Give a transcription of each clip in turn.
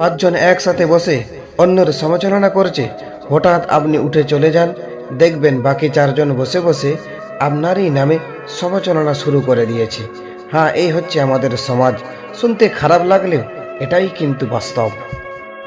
পাঁচজন একসাথে বসে অন্যের সমালোচনা করছে। হঠাৎ আপনি উঠে চলে যান, দেখবেন বাকি চারজন বসে বসে আপনারই নামে সমালোচনা শুরু করে দিয়েছে। হ্যাঁ এই হচ্ছে আমাদের সমাজ। শুনতে খারাপ লাগলেও এটাই কিন্তু বাস্তব।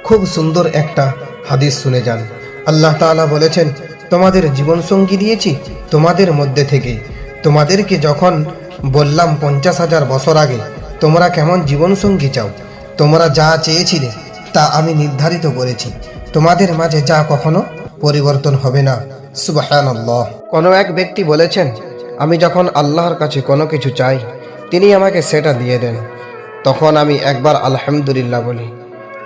খুব সুন্দর একটা হাদিস শুনে যান। আল্লাহ তাআলা বলেছেন, তোমাদের জীবনসঙ্গী দিয়েছি তোমাদের মধ্যে থেকে। তোমাদেরকে যখন বললাম পঞ্চাশ হাজার বছর আগে, তোমরা কেমন জীবনসঙ্গী চাও? তোমরা যা চেয়েছিলে তা আমি নির্ধারিত করেছি। তোমাদের মাঝে যা কখনো পরিবর্তন হবে না। সুবাহান কোনো এক ব্যক্তি বলেছেন, আমি যখন আল্লাহর কাছে কোনো কিছু চাই, তিনি আমাকে সেটা দিয়ে দেন। তখন আমি একবার আলহামদুলিল্লাহ বলি।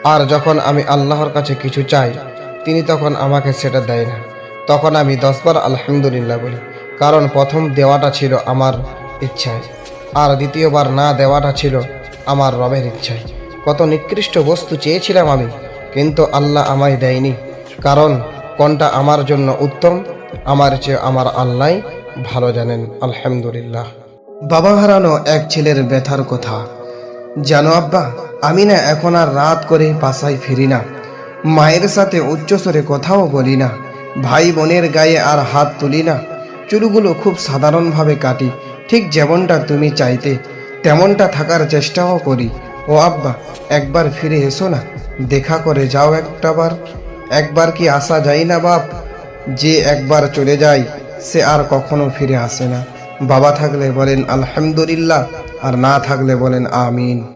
আর যখন আমি আল্লাহর কাছে কিছু চাই, তিনি তখন আমাকে সেটা দেয় না। তখন আমি দশবার আলহামদুলিল্লাহ বলি, কারণ প্রথম দেওয়াটা ছিল আমার ইচ্ছায়। আর দ্বিতীয়বার না দেওয়াটা ছিল আমার রবের ইচ্ছায়। কত নিকৃষ্ট বস্তু চেয়েছিলাম আমি, কিন্তু আল্লাহ আমায় দেয়নি। কারণ কোনটা আমার জন্য উত্তম, আমার চেয়ে আমার আল্লাহ ভালো জানেন। আলহামদুলিল্লাহ। বাবা হারানো এক ছেলের ব্যথার কথা। জানো আব্বা, আমি না এখন আর রাত করে বাসায় ফিরি না। মায়ের সাথে উচ্চস্বরে কথাও বলি না। ভাই বোনের গায়ে আর হাত তুলি না। চুলগুলো খুব সাধারণভাবে কাটি, ঠিক যেমনটা তুমি চাইতে, তেমনটা থাকার চেষ্টাও করি। ও আব্বা, একবার ফিরে এসো না, দেখা করে যাও একটাবার একবার কি আসা যায় না বাপ? যে একবার চলে যায়, সে আর কখনো ফিরে আসে না। বাবা থাকলে বলেন আলহামদুলিল্লাহ, আর না থাকলে বলেন আমিন।